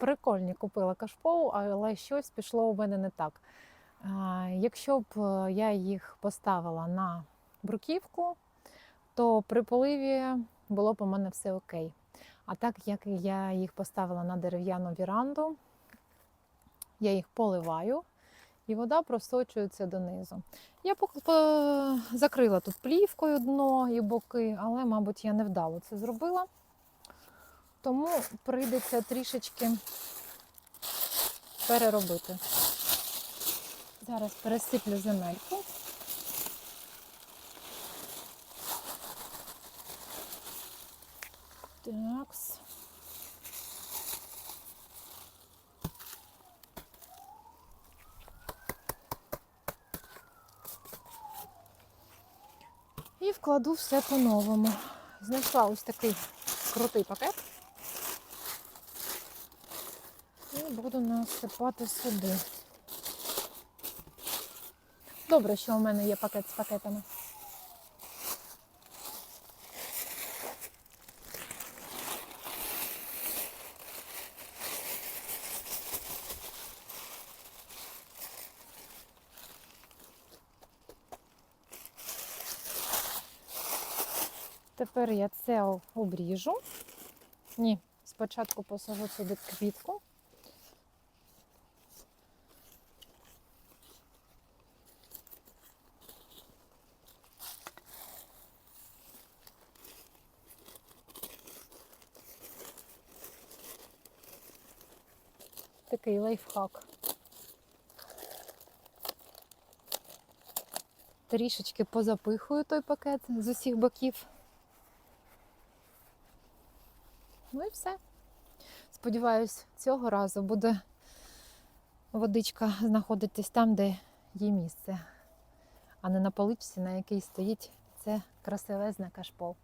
прикольні купила кашпоу, але щось пішло у мене не так. Якщо б е, я їх поставила на бруківку, то при поливі було б у мене все окей. А так як я їх поставила на дерев'яну віранду, я їх поливаю, і вода просочується донизу. Я закрила тут плівкою дно і боки, але, мабуть, я невдало це зробила. Тому прийдеться трішечки переробити. Зараз пересиплю земельку. Такс. І вкладу все по-новому. Знайшла ось такий крутий пакет. І буду насипати сюди. Добре, що у мене є пакет з пакетами. Тепер я це обріжу. Ні, спочатку посажу сюди квітку. Такий лайфхак. Трішечки позапихую той пакет з усіх боків. Ну і все. Сподіваюсь, цього разу буде водичка знаходитись там, де є місце, а не на поличці, на якій стоїть це красивезне кашпо.